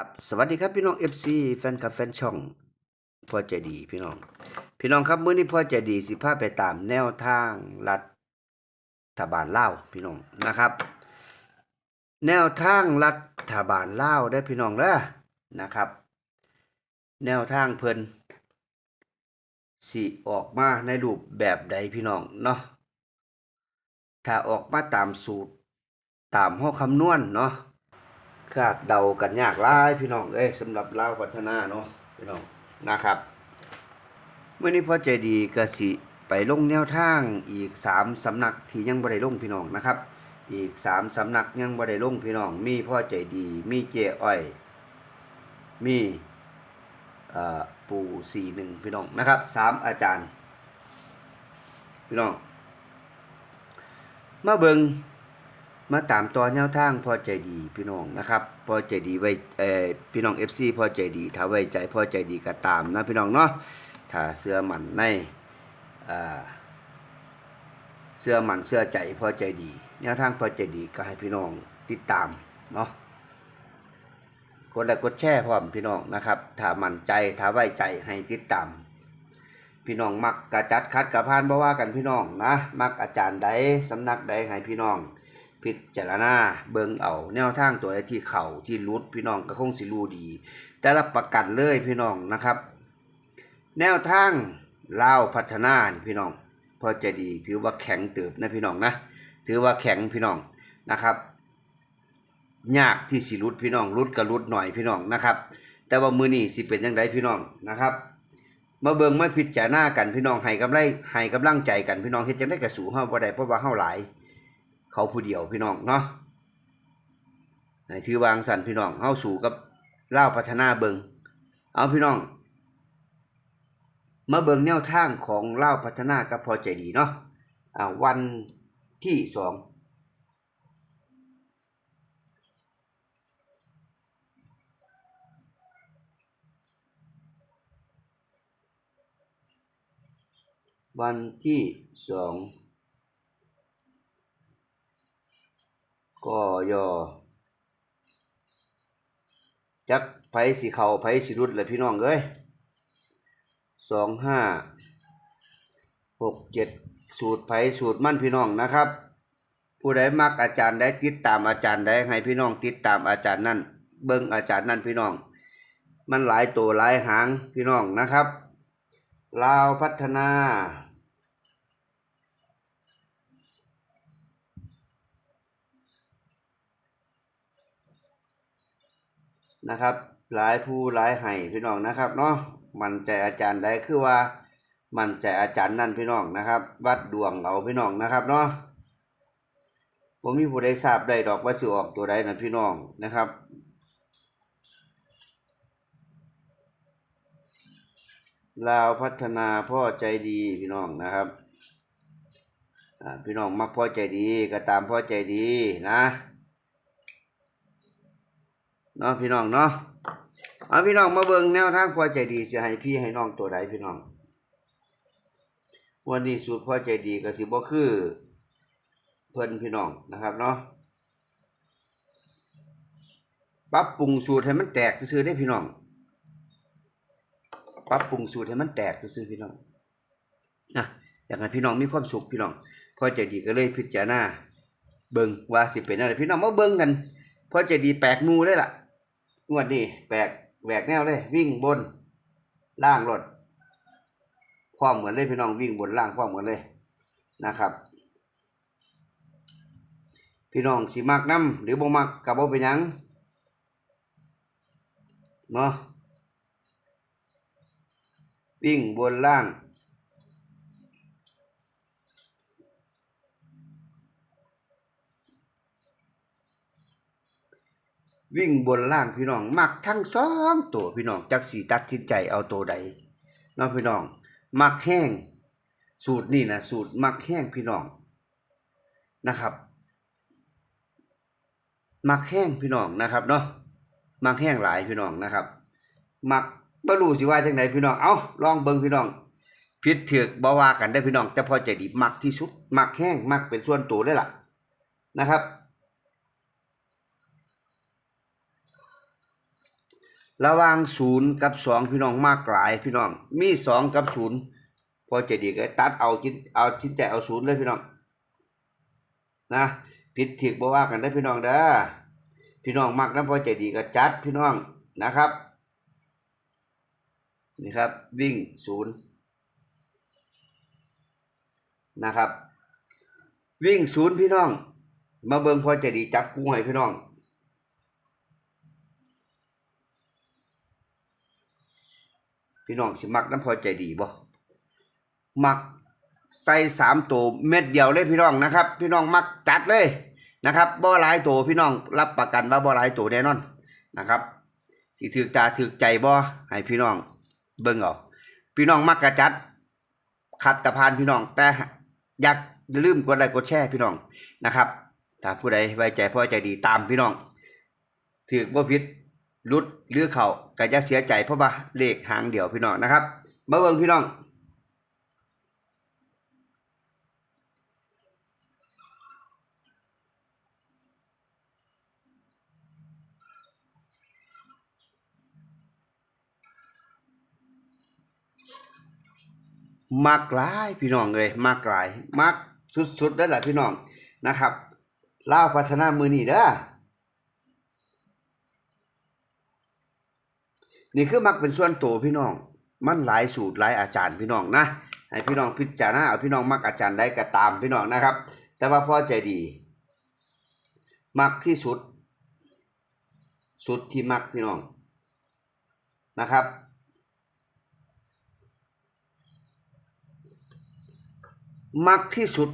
ครับสวัสดีครับพี่น้อง FC แฟนคลับแฟนช่องพ่อใจดีพี่น้อง พี่น้องครับมื้อนี้พ่อใจดีสิพาไปตามแนวทางรัฐบาลเล่าพี่น้องนะครับ แนวทางรัฐบาลเล่าได้พี่น้องเด้อนะครับ แนวทางเพิ่นสิออกมาในรูปแบบใดพี่น้องเนาะถ้าออกมาตามสูตรตามห้อคำนวณเนาะ คาดเดากันยากหลายพี่น้องเอ้ยสำหรับลาวพัฒนาเนาะพี่น้องนะครับเมื่อนี้พ่อใจดีกสิไปลงแนวทางอีกสามสำนักที่ยังบ่ได้ลงพี่น้องนะครับ อีกสามสำนักยังบ่ได้ลงพี่น้อง มีพ่อใจดี มีเจอ้อย มีปู่สี่หนึ่งพี่น้องนะครับสามอาจารย์ พี่น้อง มาเบิง มาตามต่อแนวทางพอใจดีพี่น้องนะครับพอใจดีไว้เออพี่น้อง FC พอใจดีถ้าไว้ใจพอใจดีก็ตามนะพี่น้องเนาะถ้าเสื้อมันในอ่าเสื้อมันเสื้อใจพอใจดีแนวทางพอใจดีก็ให้พี่น้องติดตามเนาะกดไลค์กดแชร์พร้อมพี่น้องนะครับถ้ามั่นใจถ้าไว้ใจให้ติดตามพี่น้องมักกระจัดคัดกระพานบ่ว่ากันพี่น้องนะมักอาจารย์ใดสำนักใดให้พี่น้อง พิจารณาเบิ่งเอา แนวทางตัวที่เข่าที่รุดพี่น้องก็คงสิรู้ดี แต่ละประกันเลยพี่น้องนะครับ แนวทางเล่าพัฒนาพี่น้อง พอจะดีถือว่าแข็งเติบนะพี่น้องนะถือว่าแข็งพี่น้องนะครับ ยากที่สิรุดพี่น้องรุดก็รุดหน่อยพี่น้องนะครับ แต่ว่ามือนี้สิเป็นยังไงพี่น้องนะครับมาเบิ่งมาพิจารณากันพี่น้องให้กำไรให้กำลังใจกันพี่น้องเฮ็ดจังได๋ก็สู้เฮาบ่ได้เพราะว่าเฮาหลาย เขาผู้เดียวพี่น้องเนาะในถือวางสันพี่น้องเฮาสู่กับเล่าพัฒนาเบิงเอาพี่น้อง มาเบิงแนวทางของเล่าพัฒนากับพอใจดีเนาะอ่าวันที่สองวันที่สอง ก็ยอจักไผสิเขาไผสิรุดเลยพี่น้องเอ้ยสองห้าหกเจ็ดสูตรไผสูตรมั่นพี่น้องนะครับ ผู้ใดมักอาจารย์ได้ติดตามอาจารย์ได้ให้พี่น้องติดตามอาจารย์นั่นเบิ่งอาจารย์นั่นพี่น้อง มันหลายตัวหลายหางพี่น้องนะครับลาวพัฒนา นะครับ หลายผู้หลายให้พี่น้องนะครับเนาะมั่นใจอาจารย์ใดคือว่า มั่นใจอาจารย์นั่นพี่น้องนะครับ วัดดวงเอาพี่น้องนะครับเนาะผมมีผู้ใดทราบได้ดอกว่าสิออกตัวใดนะพี่น้องนะครับลาวพัฒนาพ่อใจดีพี่น้องนะครับอ่าพี่น้องมักพ่อใจดีก็ตามพ่อใจดีนะ เนาะพี่น้องเนาะเอาพี่น้องมาเบิ่งแนวทางพอใจดีสิให้พี่ให้น้องตัวใดพี่น้อง วันนี้สูตรพอใจดีก็สิบ่คือเพิ่นพี่น้องนะครับเนาะปรับปรุงสูตรให้มันแตกซื่อได้พี่น้องปรับปรุงสูตรให้มันแตกซื่อพี่น้องนะอยากให้พี่น้องมีความสุขพี่น้องพอใจดีก็เลยพิจารณาเบิ่งว่าสิเป็นอะไรพี่น้องมาเบิ่งกันพอใจดีแปลกมูเลยล่ะ งวดนี้แปลกแหวกแนวเลย วิ่งบนล่างรถพร้อมเหมือนเลยพี่น้องวิ่งบนล่างพร้อมเหมือนเลยนะครับ พี่น้องสิมักน้ำหรือบ่มักกับบ่เป็นยังเนาะวิ่งบนล่าง วิ่งบนล่างพี่น้อง มักทั้งสองตัวพี่น้องจักสีตัดสินใจเอาตัวใดเนาะพี่น้อง มักแห้ง สูตรนี่นะสูตรมักแห้งพี่น้องนะครับ มักแห้งพี่น้องนะครับเนาะมักแห้งหลายพี่น้องนะครับ มักบ่รู้สิว่าจังไดพี่น้องเอาลองเบิ่งพี่น้องผิดถูกบ่ว่ากันได้พี่น้องแต่พอใจดีมักที่สุดมักแห้งมักเป็นส่วนตัวเลยล่ะนะครับ ระว่างศูนย์กับสองพี่น้องมากหลายพี่น้อง มีสองกับศูนย์พอใจดีก็ตัดเอาจิตเอาจิตใจเอาศูนย์เลยพี่น้องนะผิดถิกบ่ว่ากันได้พี่น้องเด้อพี่น้องมักนะพอใจดีก็จัดพี่น้องนะครับนี่ครับ วิ่งศูนย์นะครับ วิ่งศูนย์พี่น้อง มาเบิ่งพอใจดีจับคู่ให้พี่น้อง พี่น้องสิมักน้ำพอใจดีบ่มักใส่สามตัวเม็ดเดียวเลยพี่น้องนะครับ พี่น้องมักจัดเลยนะครับบ่หลายตัวพี่น้องรับประกันว่าบ่หลายตัวแน่นอนนะครับสิถือตาถือใจบ่ให้พี่น้องเบิ่งเอาพี่น้องมักกระจัดขัดกระพานพี่น้อง แต่อยากอย่าลืมกดไลค์กดแชร์พี่น้องนะครับถ้าผู้ใดไว้ใจพ่อใจดีตามพี่น้องถือบ่ผิด รุดหรือเขาก็จะเสียใจเพราะว่าเลขหางเดียวพี่น้องนะครับ มาเบิ่งพี่น้องมากหลายพี่น้องเลยมากหลายมากสุดๆได้แหละพี่น้องนะครับเล่าพัฒนามือนี่เด้อ นี่คือมักเป็นส่วนตัวพี่น้อง มันหลายสูตรหลายอาจารย์พี่น้องนะ ให้พี่น้องพิจารณาเอาพี่น้องมักอาจารย์ได้ก็ตามพี่น้องนะครับ แต่ว่าพ่อใจดี มักที่สุด สุดที่มักพี่น้องนะครับมักที่สุด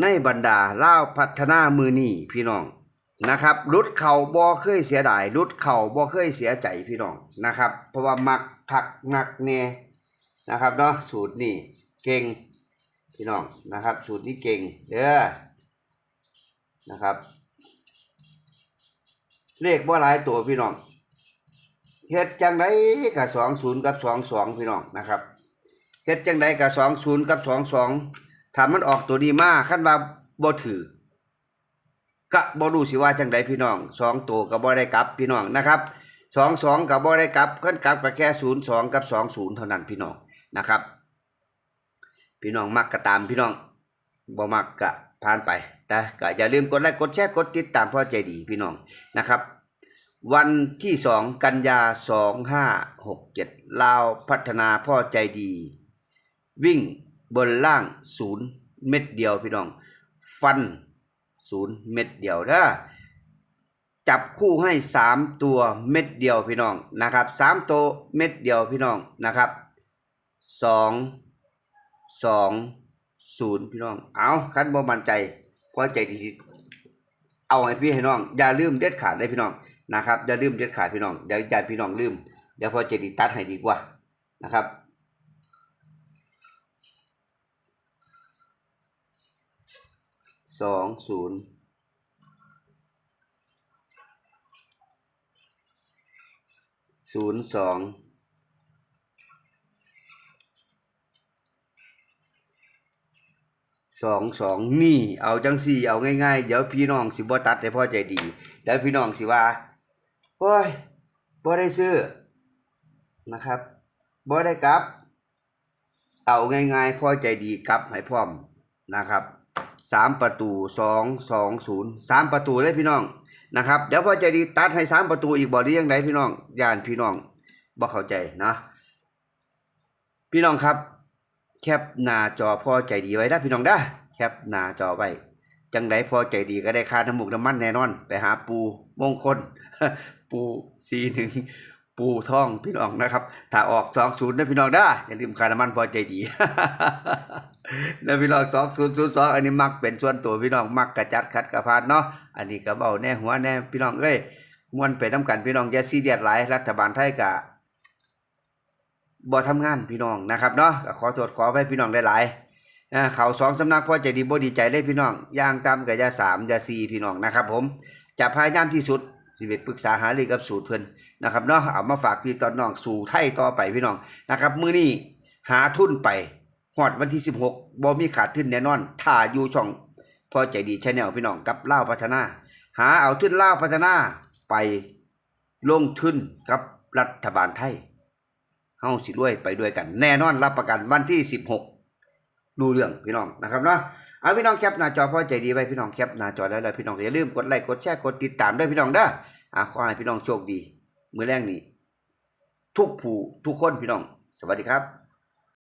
ในบรรดาเล่าพัฒนามือนี่พี่น้อง นะครับรุดเข่าบ่เคยเสียดายรุดเข่าบ่เคยเสียใจพี่น้องนะครับ เพราะว่ามักผักมักแน่นะครับเนาะสูตรนี่เก่งพี่น้องนะครับ สูตรนี้เก่งเด้อนะครับ เลขบ่หลายตัวพี่น้องเฮ็ดจังไดกับสองศูนย์กับสองสองพี่น้องนะครับเฮ็ดจังไดกับสองศูนย์กับสองสองถ้ามันออกตัวดีมากขั้นว่าบ่ถือ ก็บ่รู้สิว่าจังใดพี่น้องสองตัวก็บ่ได้กลับพี่น้องนะครับสองสองก็บ่ได้กลับขั้นกลับก็แค่ศูนย์สองกับสองศูนย์เท่านั้นพี่น้องนะครับ พี่น้องมักก็ตามพี่น้องบ่มักก็ผ่านไปแต่ก็อย่าลืมกดไลค์กดแชร์กดติดตามพ่อใจดีพี่น้องนะครับวันที่สองกันยาสองห้าหกเจ็ดลาวพัฒนาพ่อใจดี วิ่งบนล่างศูนย์เม็ดเดียวพี่น้อง ฟัน ศูนย์เม็ดเดียวเด้อจับคู่ให้สามตัวเม็ดเดียวพี่น้องนะครับสามตัวเม็ดเดียวพี่น้องนะครับสองสองศูนย์พี่น้อง เอาคันบ่มั่นใจพอใจดีเอาให้พี่ให้น้อง อย่าลืมเด็ดขาดเลยพี่น้องนะครับอย่าลืมเด็ดขาดพี่น้องเดี๋ยวญาพี่น้องลืมเดี๋ยวพอใจดีตัดให้ดีกว่านะครับ สองศูนย์ศูนย์สองสองสองนี่เอาจังสี่เอาง่ายๆ เดี๋ยวพี่น้องสิบ่ตัดให้พ่อใจดีเดี๋ยวพี่น้องสิว่าโอ้ยบ่ได้ซื้อนะครับบ่ได้กลับ เอาง่ายๆพ่อใจดีกลับให้พร้อมนะครับ สามประตูสองสองศูนย์สามประตูเลยพี่น้องนะครับเดี๋ยวพอใจดีตัดให้สามประตูอีกบ่หรือยังไงพี่น้องย่านพี่น้องบ่เข้าใจนะพี่น้องครับ แคปหน้าจอพอใจดีไว้นะพี่น้องเด้แคปหน้าจอไว้จังไดพอใจดีก็ได้ค่าน้ำมูกน้ำมันแน่นอน ไปหาปูมงคล ปูซีหนึ่งปูท่องพี่น้องนะครับ ถ้าออกสองศูนย์นะพี่น้องเด้อย่าลืมค่าน้ำมันพอใจดี แล้วพี่น้องสองศูนย์ศูนย์สองอันนี้มักเป็นส่วนตัวพี่น้องมักกระจัดคัดกระพานเนาะอันนี้ก็เบาแน่หัวแน่พี่น้องเอ้ยมวนไปน้ำกันพี่น้องอย่าซีเรียสหลายรัฐบาลไทยกะบ่ทำงานพี่น้องนะครับเนาะขอโทษขอให้พี่น้องได้หลายๆอ่าเขาสองสำนักพ่อใจดีบ่ดีใจเลยพี่น้องย่างตามกับยาสามยาสี่พี่น้องนะครับ ผมจะพยายามที่สุดสิเวปรึกษาหารือกับสูตรเพิ่นนะครับเนาะเอามาฝากพี่ตอนน้องสู่ไทยต่อไปพี่น้องนะครับ มื้อนี้หาทุนไป อดวันที่16บ่มีขาดทุนแน่นอนถ้าอยู่ช่องพอใจดีชาแนลพี่น้องกับเล่าพัฒนา หาเอาทุนเล่าพัฒนาไปลงทุนกับรัฐบาลไทยเฮาสิรวยไปด้วยกัน แน่นอนรับประกันวันที่16ดูเรื่องพี่น้องนะครับเนาะเอาพี่น้องแคปหน้าจอพอใจดีไว้พี่น้องแคปหน้าจอได้แล้วพี่น้องอย่าลืมกดไลค์กดแชร์กดติดตามด้วยพี่น้องเด้ออะขอให้พี่น้องโชคดี มือแรกนี้ ทุกผู้ทุกคนพี่น้อง สวัสดีครับ